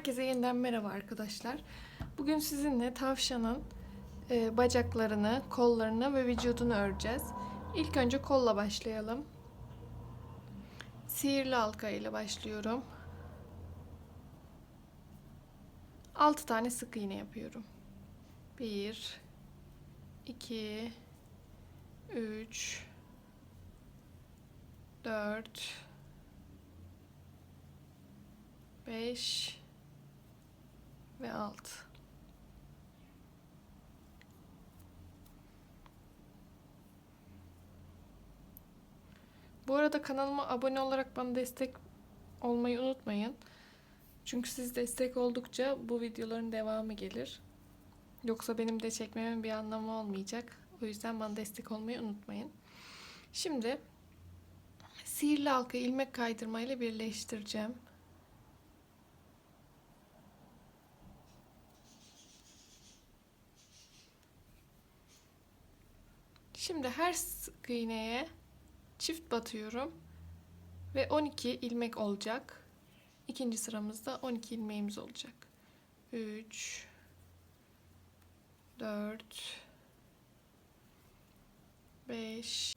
Herkese yeniden merhaba arkadaşlar. Bugün sizinle tavşanın e, bacaklarını, kollarını ve vücudunu öreceğiz. İlk önce kolla başlayalım. Sihirli halka ile başlıyorum. 6 tane sık iğne yapıyorum. 1 2 3 4 5 ve 6. Bu arada kanalıma abone olarak bana destek olmayı unutmayın. Çünkü siz destek oldukça bu videoların devamı gelir. Yoksa benim de çekmemin bir anlamı olmayacak. O yüzden bana destek olmayı unutmayın. Şimdi sihirli halka ilmek kaydırma ile birleştireceğim. Şimdi her sık iğneye çift batıyorum ve 12 ilmek olacak. İkinci sıramızda 12 ilmeğimiz olacak. 3 4 5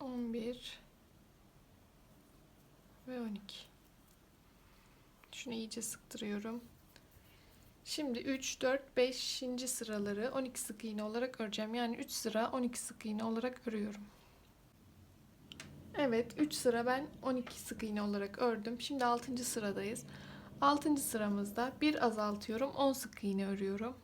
11 ve 12. Şunu iyice sıktırıyorum. Şimdi 3, 4, 5. sıraları 12 sık iğne olarak öreceğim. Yani 3 sıra 12 sık iğne olarak örüyorum. Evet 3 sıra ben 12 sık iğne olarak ördüm. Şimdi 6. sıradayız. 6. sıramızda bir azaltıyorum. 10 sık iğne örüyorum.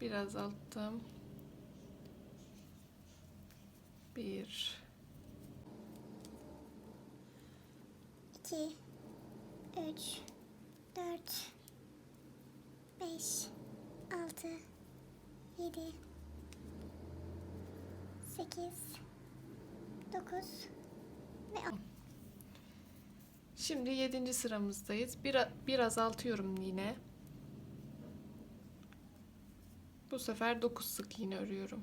Bir azalttım. Bir. 2 3 4 5 6 7 8 9 ve 10. Şimdi 7. sıramızdayız. Bir, bir azaltıyorum yine. Bu sefer 9 sık iğne örüyorum.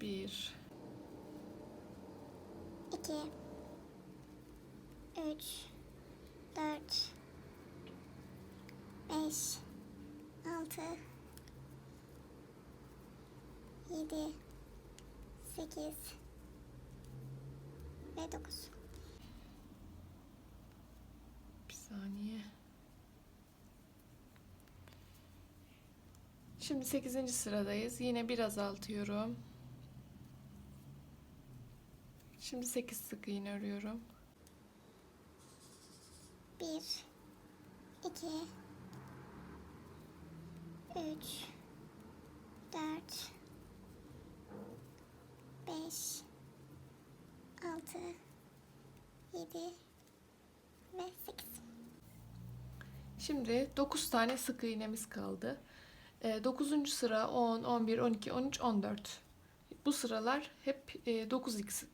1 2 3 4 5 6 7 8 ve 9. Bir saniye. Şimdi 8. sıradayız. Yine bir azaltıyorum. Şimdi 8 sık iğne örüyorum. 1 2 3 4 5 6 7 ve 8. Şimdi 9 tane sık iğnemiz kaldı. 9. sıra 10, 11, 12, 13, 14. Bu sıralar hep 9x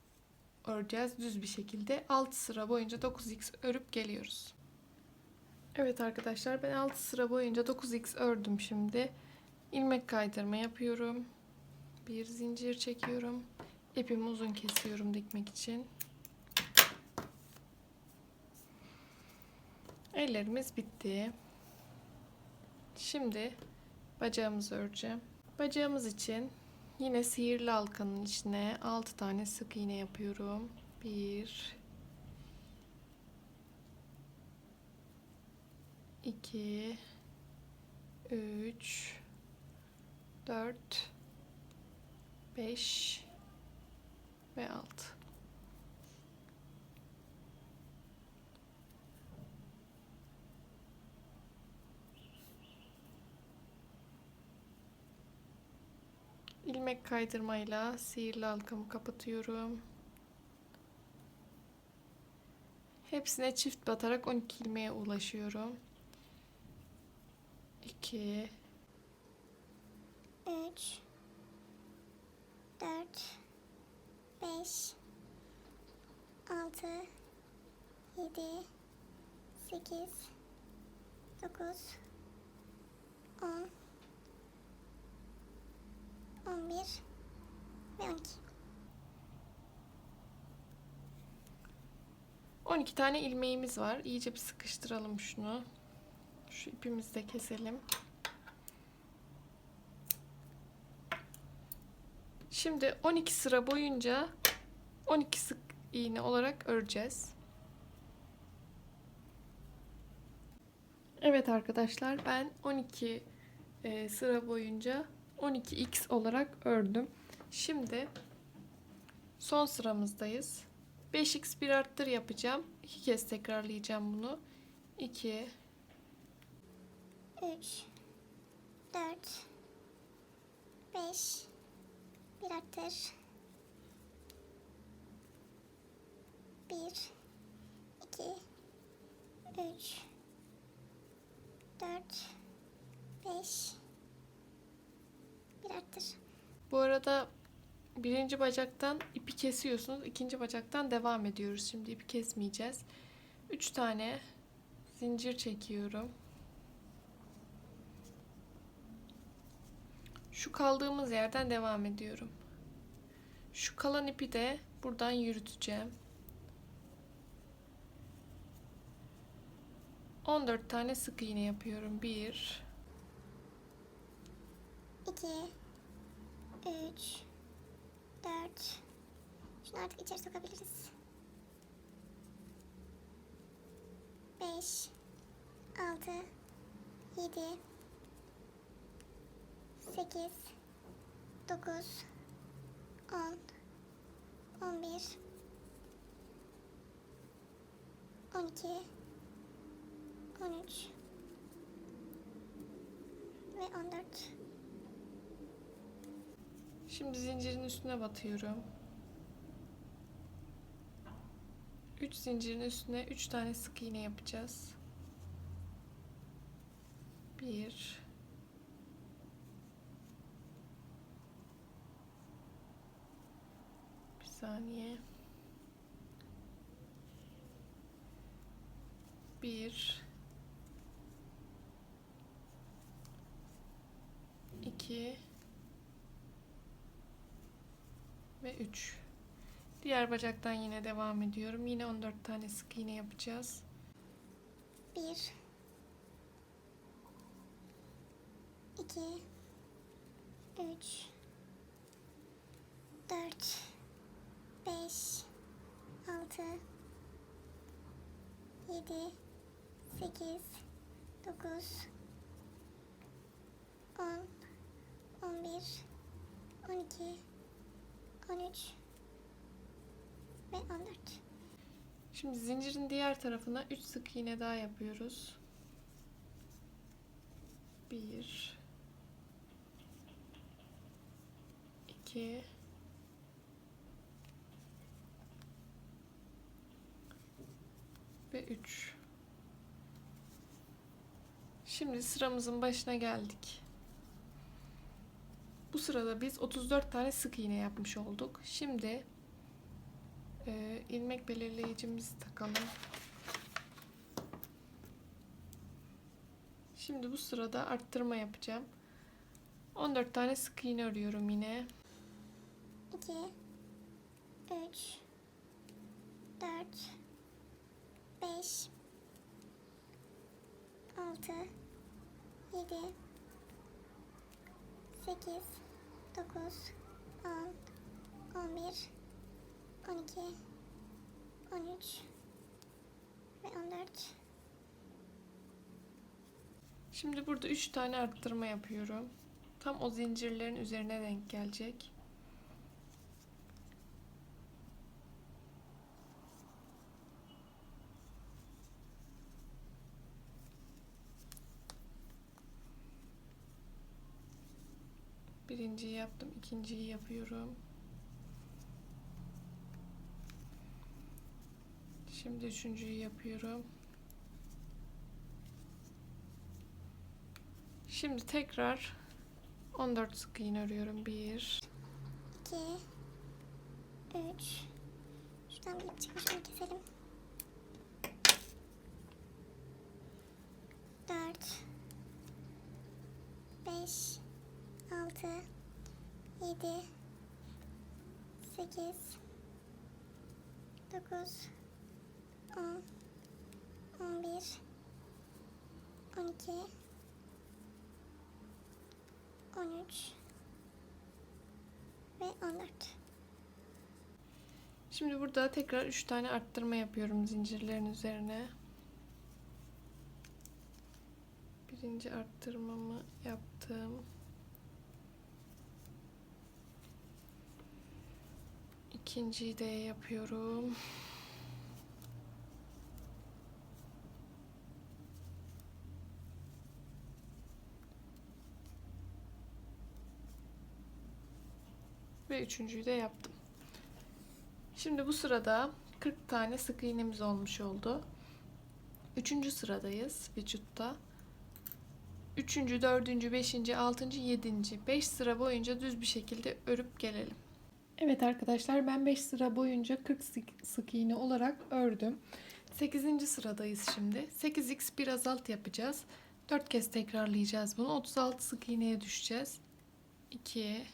öreceğiz düz bir şekilde. 6 sıra boyunca 9x örüp geliyoruz. Evet arkadaşlar ben 6 sıra boyunca 9x ördüm şimdi. İlmek kaydırma yapıyorum. Bir zincir çekiyorum. İpimi uzun kesiyorum dikmek için. Ellerimiz bitti. Şimdi bacağımızı öreceğim. Bacağımız için yine sihirli halkanın içine 6 tane sık iğne yapıyorum. 1 2 3 4 5 ve 6 ilmek kaydırmayla sihirli halkamı kapatıyorum. Hepsine çift batarak 12 ilmeğe ulaşıyorum. 2 3 4 5 6 7 8 9 10 11 ve 12. 12 tane ilmeğimiz var. İyice bir sıkıştıralım şunu. Şu ipimizi de keselim. Şimdi 12 sıra boyunca 12 sık iğne olarak öreceğiz. Evet arkadaşlar ben 12 e, sıra boyunca 12x olarak ördüm. Şimdi son sıramızdayız. 5x bir arttır yapacağım. İki kez tekrarlayacağım bunu. 2 3 4 5 bir arttır 1 2 3 4 5 bir arttır Bu arada birinci bacaktan ipi kesiyorsunuz. ikinci bacaktan devam ediyoruz. Şimdi ipi kesmeyeceğiz. 3 tane zincir çekiyorum. Şu kaldığımız yerden devam ediyorum. Şu kalan ipi de buradan yürüteceğim. 14 tane sık iğne yapıyorum. 1 2 3 4 Şunu artık içeri sokabiliriz. 5 6 7 8 9 10 11 12 13 ve 14 Şimdi zincirin üstüne batıyorum. 3 zincirin üstüne 3 tane sık iğne yapacağız. 1 Bir saniye. 1 2 ve 3. Diğer bacaktan yine devam ediyorum. Yine 14 tane sık iğne yapacağız. 1 2 3 4 5 6 7 8 9 10 11 12 13 ve 14 Şimdi zincirin diğer tarafına 3 sık iğne daha yapıyoruz. 1 2 ve 3 Şimdi sıramızın başına geldik. Bu sırada biz 34 tane sık iğne yapmış olduk. Şimdi e, ilmek belirleyicimizi takalım. Şimdi bu sırada arttırma yapacağım. 14 tane sık iğne örüyorum yine. 2 3 4 5 6 7 8 9 10 11 12 13 ve 14 Şimdi burada 3 tane arttırma yapıyorum. Tam o zincirlerin üzerine denk gelecek. Birinciyi yaptım, ikinciyi yapıyorum. Şimdi üçüncüyü yapıyorum. Şimdi tekrar 14 sık iğne örüyorum. 1 2 3 Şuradan bir çıkmış keselim. 4 5 6 7 8 9 10, 11, 12, 13 ve 14. Şimdi burada tekrar 3 tane arttırma yapıyorum zincirlerin üzerine. Birinci arttırmamı yaptım. İkinciyi de yapıyorum. Ve üçüncüyü de yaptım. Şimdi bu sırada 40 tane sık iğnemiz olmuş oldu. Üçüncü sıradayız vücutta. Üçüncü, dördüncü, beşinci, altıncı, yedinci. Beş sıra boyunca düz bir şekilde örüp gelelim. Evet arkadaşlar ben 5 sıra boyunca 40 sık, iğne olarak ördüm. 8. sıradayız şimdi. 8x bir azalt yapacağız. 4 kez tekrarlayacağız bunu. 36 sık iğneye düşeceğiz. 2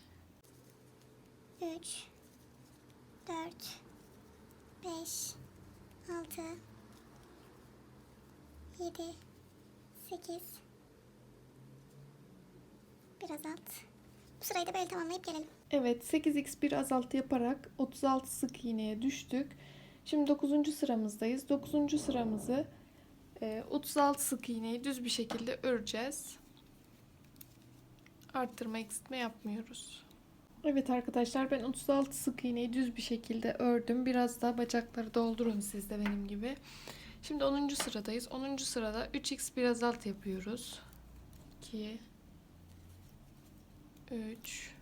3 4 5 6 7 8 Biraz alt. Bu sırayı da böyle tamamlayıp gelelim. Evet 8x bir azaltı yaparak 36 sık iğneye düştük. Şimdi 9. sıramızdayız. 9. sıramızı e, 36 sık iğneyi düz bir şekilde öreceğiz. Arttırma eksiltme yapmıyoruz. Evet arkadaşlar ben 36 sık iğneyi düz bir şekilde ördüm. Biraz da bacakları doldurun siz de benim gibi. Şimdi 10. sıradayız. 10. sırada 3x bir azalt yapıyoruz. 2 3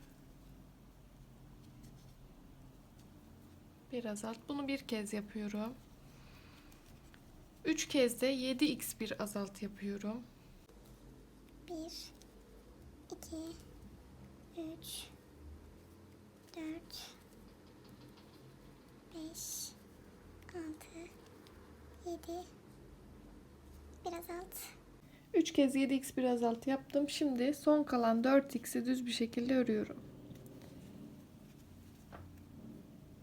Bir azalt. Bunu bir kez yapıyorum. Üç kez de 7x bir azalt yapıyorum. 1 2 3 4 5 6 7 Biraz alt. 3 kez 7x bir azalt yaptım. Şimdi son kalan 4x'i düz bir şekilde örüyorum.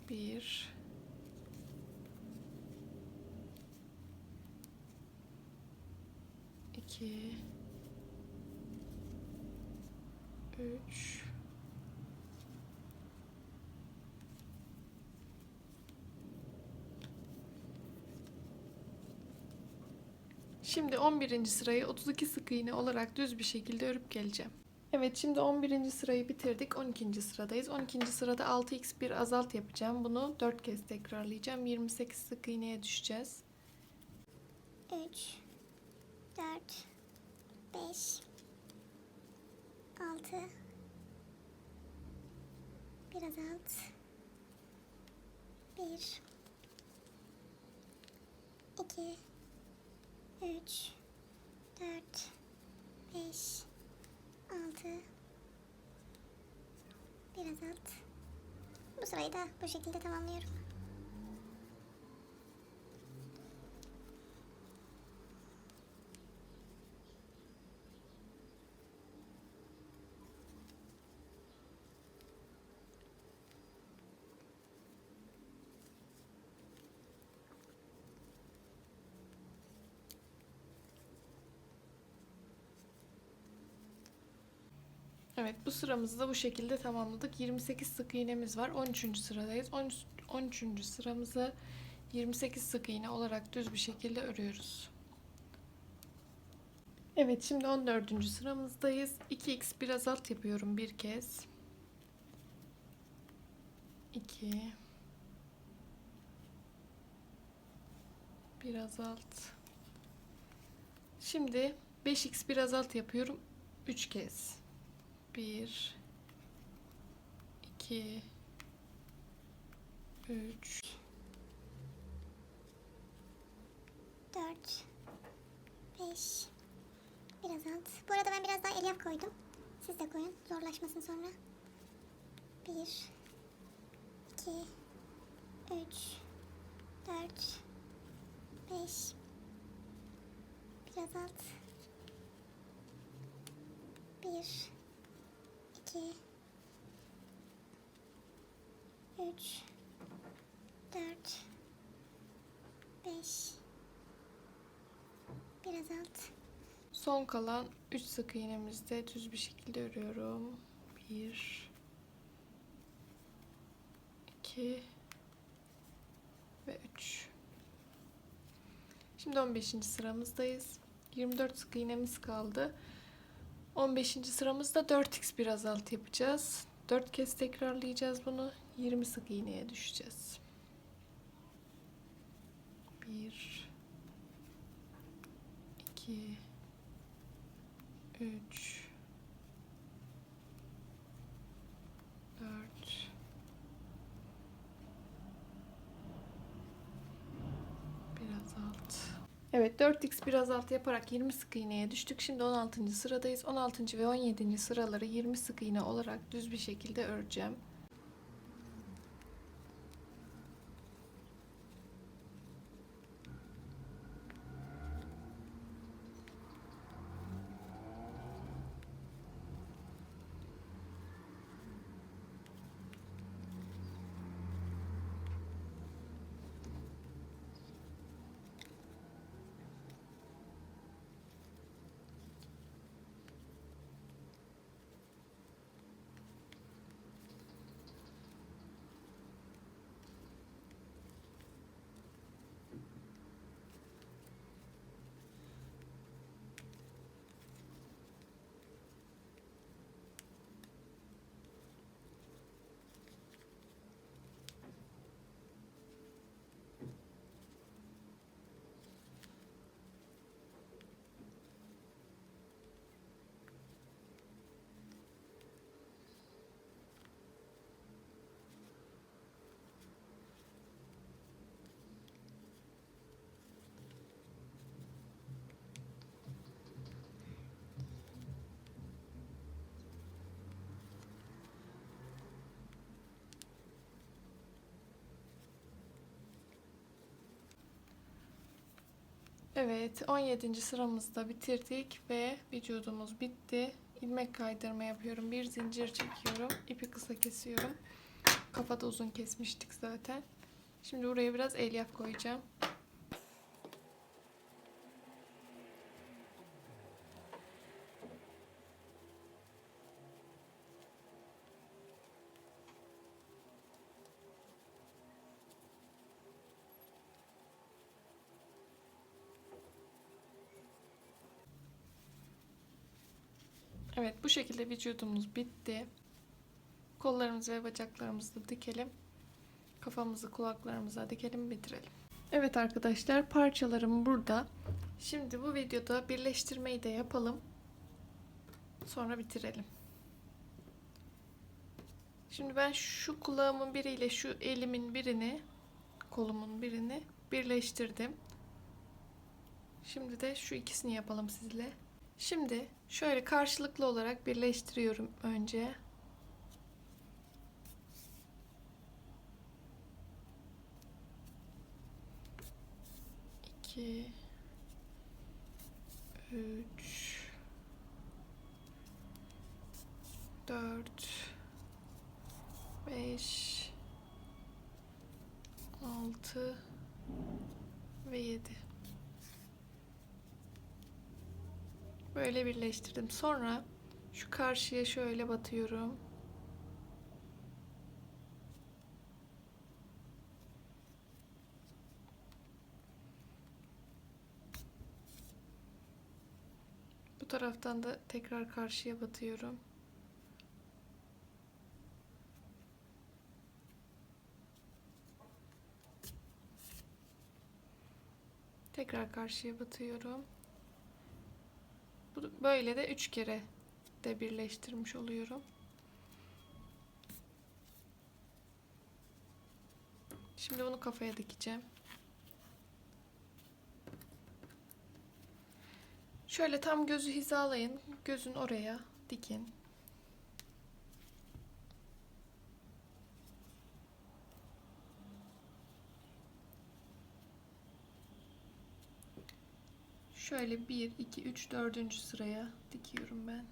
1 2 3 Şimdi 11. sırayı 32 sık iğne olarak düz bir şekilde örüp geleceğim. Evet şimdi 11. sırayı bitirdik. 12. sıradayız. 12. sırada 6x bir azalt yapacağım. Bunu 4 kez tekrarlayacağım. 28 sık iğneye düşeceğiz. 3 4 5 6 Biraz alt. 1 2 3 4 5 6 Biraz alt. Bu sırayı da bu şekilde tamamlıyorum. Evet bu sıramızı da bu şekilde tamamladık. 28 sık iğnemiz var. 13. sıradayız. 13. 13. sıramızı 28 sık iğne olarak düz bir şekilde örüyoruz. Evet şimdi 14. sıramızdayız. 2x bir azalt yapıyorum bir kez. 2 bir azalt. Şimdi 5x bir azalt yapıyorum 3 kez. 1 2 3 4 5 Biraz alt. Bu arada ben biraz daha elyaf koydum. Siz de koyun. Zorlaşmasın sonra. 1 2 3 4 5 Biraz alt. 1 2 3 4 5 Biraz alt. Son kalan 3 sık iğnemizde düz bir şekilde örüyorum. 1 2 ve 3 Şimdi 15. sıramızdayız. 24 sık iğnemiz kaldı. 15. sıramızda 4x bir azaltı yapacağız. 4 kez tekrarlayacağız bunu. 20 sık iğneye düşeceğiz. 1 2 3 4 Biraz alt. Evet 4x biraz alt yaparak 20 sık iğneye düştük. Şimdi 16. sıradayız. 16. ve 17. sıraları 20 sık iğne olarak düz bir şekilde öreceğim. Evet 17. sıramızda bitirdik ve vücudumuz bitti. İlmek kaydırma yapıyorum. Bir zincir çekiyorum. ipi kısa kesiyorum. Kafada uzun kesmiştik zaten. Şimdi buraya biraz elyaf koyacağım. Evet bu şekilde vücudumuz bitti. Kollarımızı ve bacaklarımızı da dikelim. Kafamızı kulaklarımıza dikelim bitirelim. Evet arkadaşlar parçalarım burada. Şimdi bu videoda birleştirmeyi de yapalım. Sonra bitirelim. Şimdi ben şu kulağımın biriyle şu elimin birini, kolumun birini birleştirdim. Şimdi de şu ikisini yapalım sizle. Şimdi şöyle karşılıklı olarak birleştiriyorum önce. İki, üç, dört, beş, altı ve yedi. Böyle birleştirdim. Sonra şu karşıya şöyle batıyorum. Bu taraftan da tekrar karşıya batıyorum. Tekrar karşıya batıyorum. Bu- Böyle de üç kere de birleştirmiş oluyorum. Şimdi bunu kafaya dikeceğim. Şöyle tam gözü hizalayın. Gözün oraya dikin. Şöyle 1, 2, 3, 4. sıraya dikiyorum ben.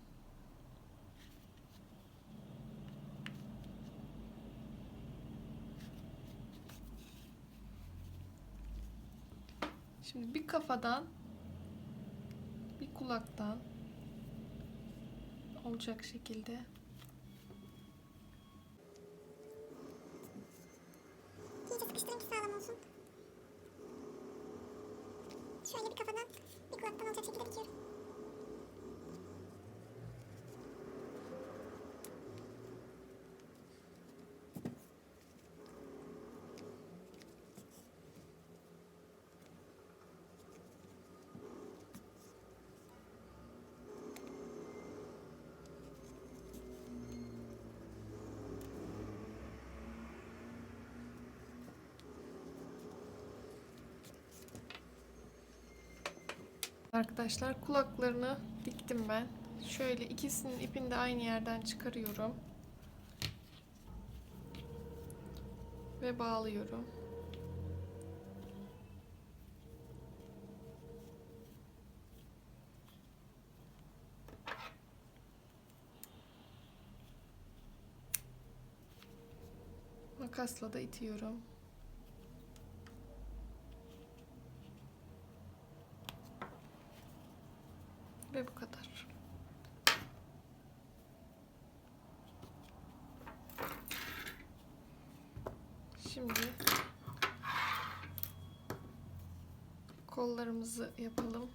Şimdi bir kafadan bir kulaktan olacak şekilde İyice sıkıştırın ki sağlam olsun. Şöyle bir kafadan bir kulaktan olacak şekilde dikiyorum. Arkadaşlar kulaklarını diktim ben. Şöyle ikisinin ipini de aynı yerden çıkarıyorum. Ve bağlıyorum. Makasla da itiyorum. Ve bu kadar. Şimdi kollarımızı yapalım.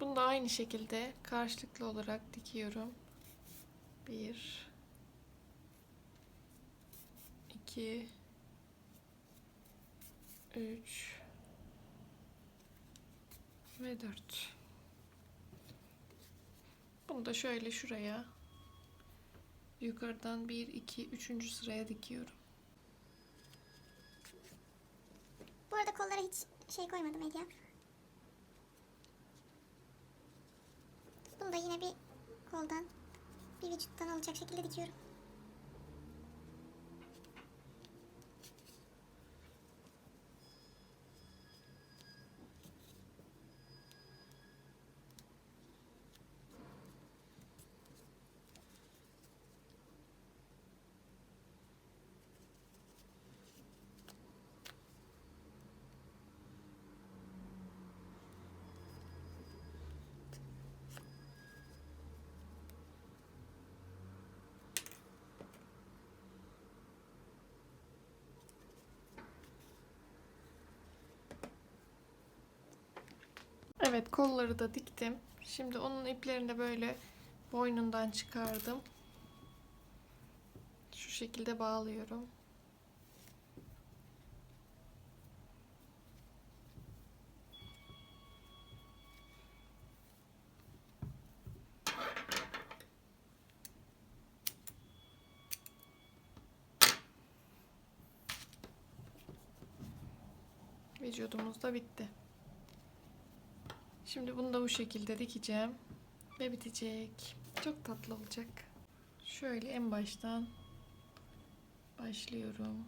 Bunu da aynı şekilde karşılıklı olarak dikiyorum. Bir, 2 3 ve 4 Bunu da şöyle şuraya yukarıdan 1 2 3. sıraya dikiyorum. Bu arada kollara hiç şey koymadım Ece. Bunu da yine bir koldan bir vücuttan olacak şekilde dikiyorum. Evet kolları da diktim. Şimdi onun iplerini de böyle boynundan çıkardım. Şu şekilde bağlıyorum. Vücudumuz da bitti. Şimdi bunu da bu şekilde dikeceğim ve bitecek. Çok tatlı olacak. Şöyle en baştan başlıyorum.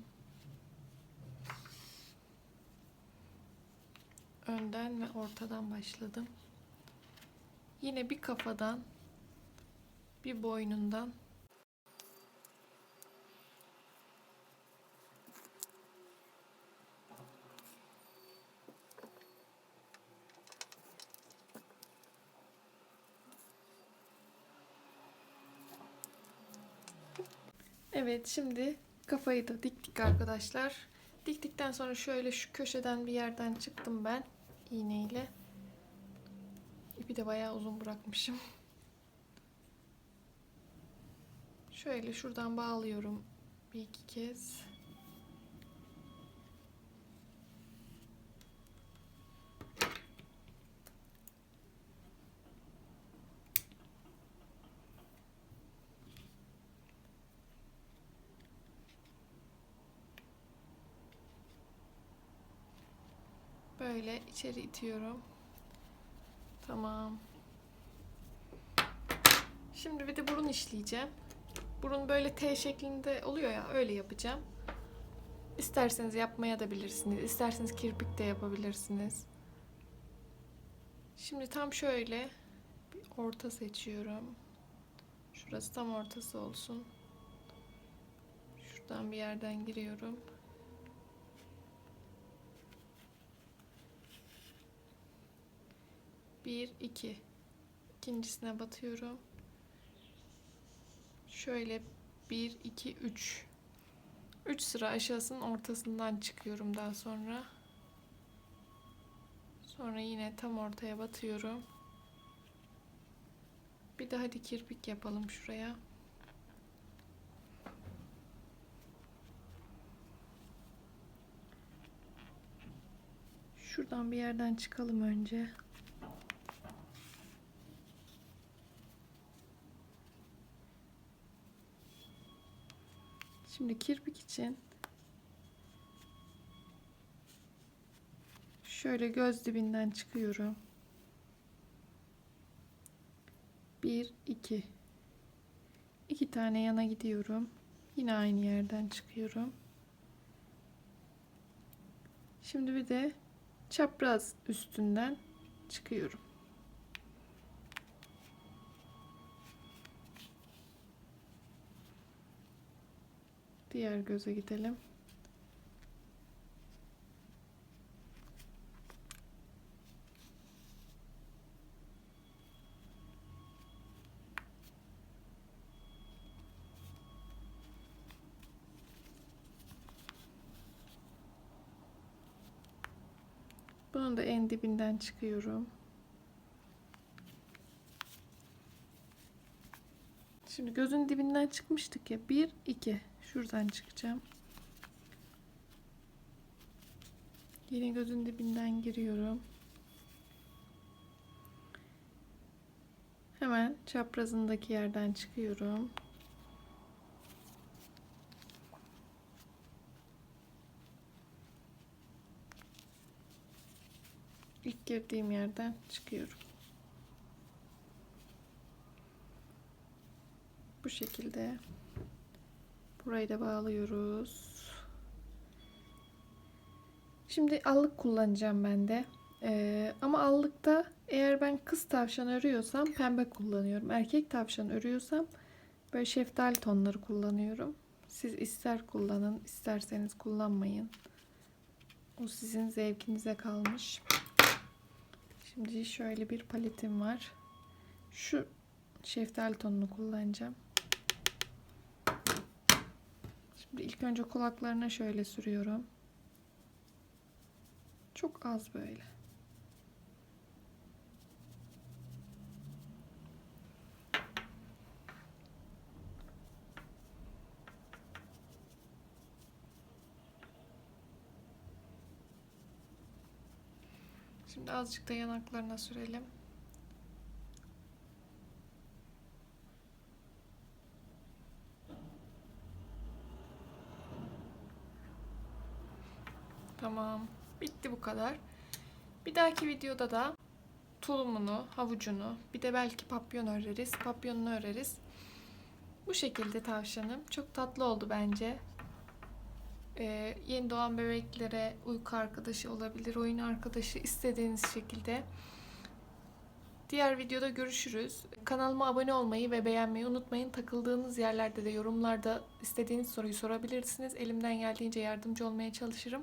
Önden ve ortadan başladım. Yine bir kafadan, bir boynundan Evet şimdi kafayı da diktik arkadaşlar. Diktikten sonra şöyle şu köşeden bir yerden çıktım ben iğneyle. İpi de bayağı uzun bırakmışım. Şöyle şuradan bağlıyorum bir iki kez. Böyle içeri itiyorum. Tamam. Şimdi bir de burun işleyeceğim. Burun böyle T şeklinde oluyor ya öyle yapacağım. İsterseniz yapmaya da bilirsiniz. İsterseniz kirpik de yapabilirsiniz. Şimdi tam şöyle bir orta seçiyorum. Şuraya Burası tam ortası olsun. Şuradan bir yerden giriyorum. Bir, iki. İkincisine batıyorum. Şöyle bir, iki, üç. Üç sıra aşağısının ortasından çıkıyorum daha sonra. Sonra yine tam ortaya batıyorum. Bir de hadi kirpik yapalım şuraya. Şuradan bir yerden çıkalım önce. Şimdi kirpik için şöyle göz dibinden çıkıyorum. 1 2 2 tane yana gidiyorum. Yine aynı yerden çıkıyorum. Şimdi bir de çapraz üstünden çıkıyorum. Diğer göze gidelim. Bunun da en dibinden çıkıyorum. Şimdi gözün dibinden çıkmıştık ya. 1 2 şuradan çıkacağım. Yine gözün dibinden giriyorum. Hemen çaprazındaki yerden çıkıyorum. İlk girdiğim yerden çıkıyorum. Bu şekilde burayı da bağlıyoruz. Şimdi allık kullanacağım ben de. Ee, ama allıkta eğer ben kız tavşan örüyorsam pembe kullanıyorum. Erkek tavşan örüyorsam böyle şeftali tonları kullanıyorum. Siz ister kullanın, isterseniz kullanmayın. O sizin zevkinize kalmış. Şimdi şöyle bir paletim var. Şu şeftali tonunu kullanacağım. Şimdi ilk önce kulaklarına şöyle sürüyorum. Çok az böyle. Şimdi azıcık da yanaklarına sürelim. Tamam. Bitti bu kadar. Bir dahaki videoda da tulumunu, havucunu, bir de belki papyon öreriz. Papyonunu öreriz. Bu şekilde tavşanım. Çok tatlı oldu bence. Ee, yeni doğan bebeklere uyku arkadaşı olabilir, oyun arkadaşı istediğiniz şekilde. Diğer videoda görüşürüz. Kanalıma abone olmayı ve beğenmeyi unutmayın. Takıldığınız yerlerde de yorumlarda istediğiniz soruyu sorabilirsiniz. Elimden geldiğince yardımcı olmaya çalışırım.